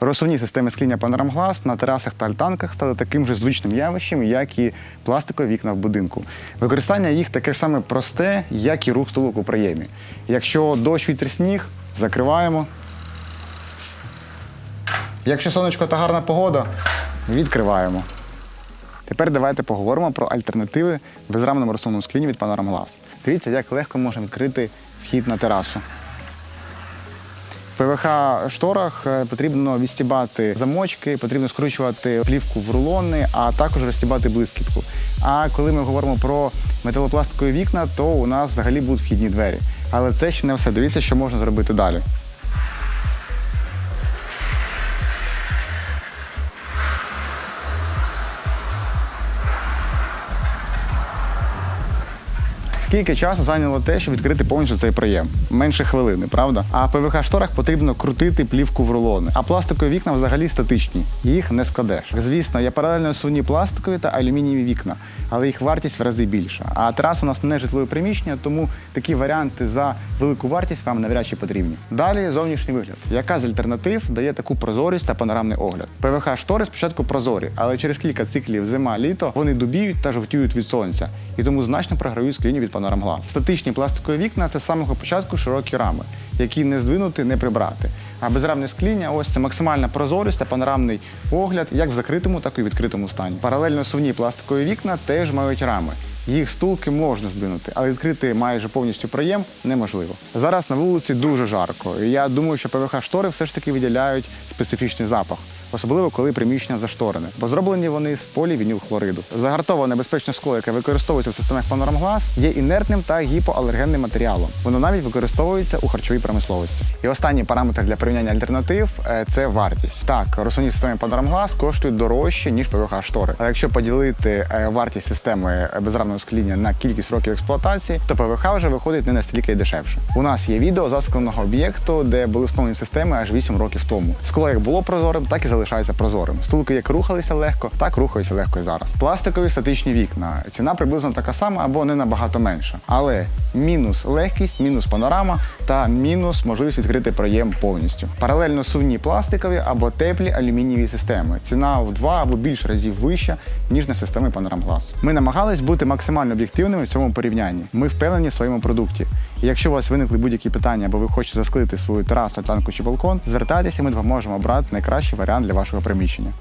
Розсувні системи скління панорамглас на терасах та альтанках стали таким же звичним явищем, як і пластикові вікна в будинку. Використання їх таке ж саме просте, як і рух столок у проємі. Якщо дощ, вітер, сніг, закриваємо. Якщо сонечко та гарна погода, відкриваємо. Тепер давайте поговоримо про альтернативи безрамному розсувному склінню від Glass. Дивіться, як легко можна відкрити вхід на терасу. ПВХ шторах е, потрібно відстібати замочки, потрібно скручувати плівку в рулони, а також розстібати блискітку. А коли ми говоримо про металопластикові вікна, то у нас взагалі будуть вхідні двері. Але це ще не все. Дивіться, що можна зробити далі. Скільки часу зайняло те, щоб відкрити повністю цей проєм? Менше хвилини, правда? А ПВХ шторах потрібно крутити плівку в рулони. А пластикові вікна взагалі статичні, їх не складеш. Звісно, є паралельно сувні пластикові та алюмінієві вікна, але їх вартість в рази більша. А тераса у нас не житлове приміщення, тому такі варіанти за велику вартість вам навряд чи потрібні. Далі зовнішній вигляд. Яка з альтернатив дає таку прозорість та панорамний огляд? ПВХ штори спочатку прозорі, але через кілька циклів зима-літо вони дубіють та жовтіють від сонця, і тому значно програють склінню від панорамгла. Статичні пластикові вікна це з самого початку широкі рами, які не здвинути, не прибрати. А безрамне скління ось це максимальна прозорість та панорамний огляд як в закритому, так і в відкритому стані. Паралельно сувні пластикові вікна теж мають рами. Їх стулки можна здвинути, але відкрити майже повністю проєм неможливо. Зараз на вулиці дуже жарко. і Я думаю, що ПВХ штори все ж таки виділяють специфічний запах. Особливо коли приміщення зашторене, бо зроблені вони з полівінілхлориду. Загартоване безпечне скло, яке використовується в системах Panorama є інертним та гіпоалергенним матеріалом. Воно навіть використовується у харчовій промисловості. І останній параметр для порівняння альтернатив е, це вартість. Так, розсувні системи Panorama коштують дорожче ніж ПВХ штори. А якщо поділити е, вартість системи безрамного скління на кількість років експлуатації, то ПВХ вже виходить не настільки дешевше. У нас є відео заскленого об'єкту, де були встановлені системи аж 8 років тому. Скло як було прозорим, так і залишається прозорим. Стулки як рухалися легко, так рухаються легко і зараз. Пластикові статичні вікна. Ціна приблизно така сама або не набагато менша. Але мінус легкість, мінус панорама та мінус можливість відкрити проєм повністю. Паралельно сувні пластикові або теплі алюмінієві системи. Ціна в два або більше разів вища, ніж на системи Glass. Ми намагались бути максимально об'єктивними в цьому порівнянні. Ми впевнені в своєму продукті. І якщо у вас виникли будь-які питання, або ви хочете засклити свою терасу, танку чи балкон, звертайтеся, ми допоможемо обрати найкращий варіант для вашого приміщення.